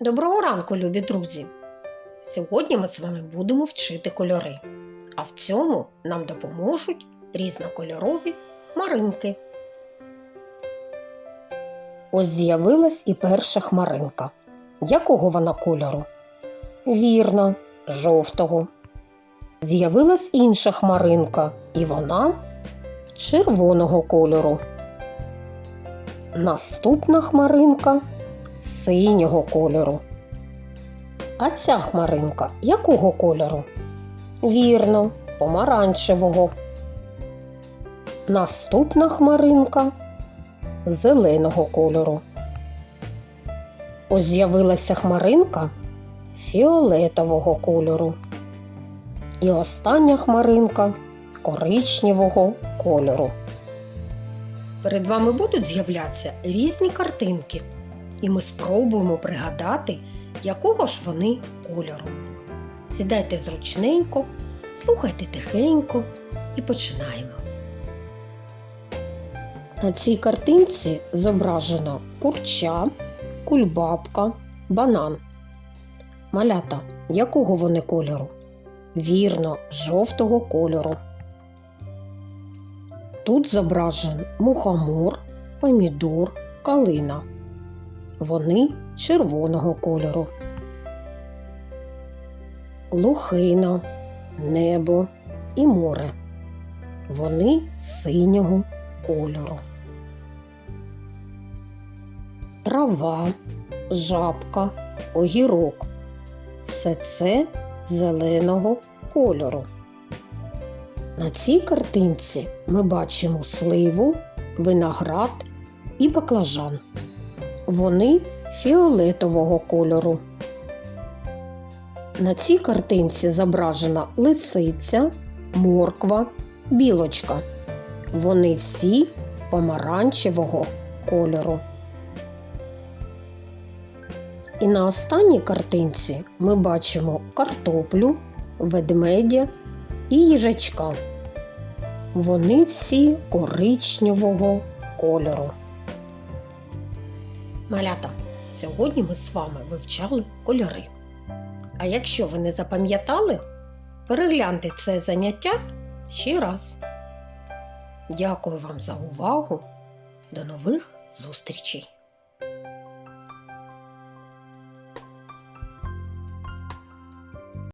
Доброго ранку, любі друзі! Сьогодні ми з вами будемо вчити кольори, а в цьому нам допоможуть різнокольорові хмаринки. Ось з'явилась і перша хмаринка. Якого вона кольору? Вірно, жовтого. З'явилась інша хмаринка, і вона червоного кольору. Наступна хмаринка синього кольору. А ця хмаринка якого кольору? Вірно, помаранчевого. Наступна хмаринка зеленого кольору. Ось з'явилася хмаринка фіолетового кольору. І остання хмаринка коричневого кольору. Перед вами будуть з'являтися різні картинки, і ми спробуємо пригадати, якого ж вони кольору. Сідайте зручненько, слухайте тихенько і починаємо. На цій картинці зображено курча, кульбабка, банан. Малята, якого вони кольору? Вірно, жовтого кольору. Тут зображен мухомор, помідор, калина. Вони червоного кольору. Лухина, небо і море. Вони синього кольору. Трава, жабка, огірок. Все це зеленого кольору. На цій картинці ми бачимо сливу, виноград і баклажан. Вони фіолетового кольору. На цій картинці зображена лисиця, морква, білочка. Вони всі помаранчевого кольору. І на останній картинці ми бачимо картоплю, ведмедя і їжачка. Вони всі коричневого кольору. Малята, сьогодні ми з вами вивчали кольори. А якщо ви не запам'ятали, перегляньте це заняття ще раз. Дякую вам за увагу. До нових зустрічей!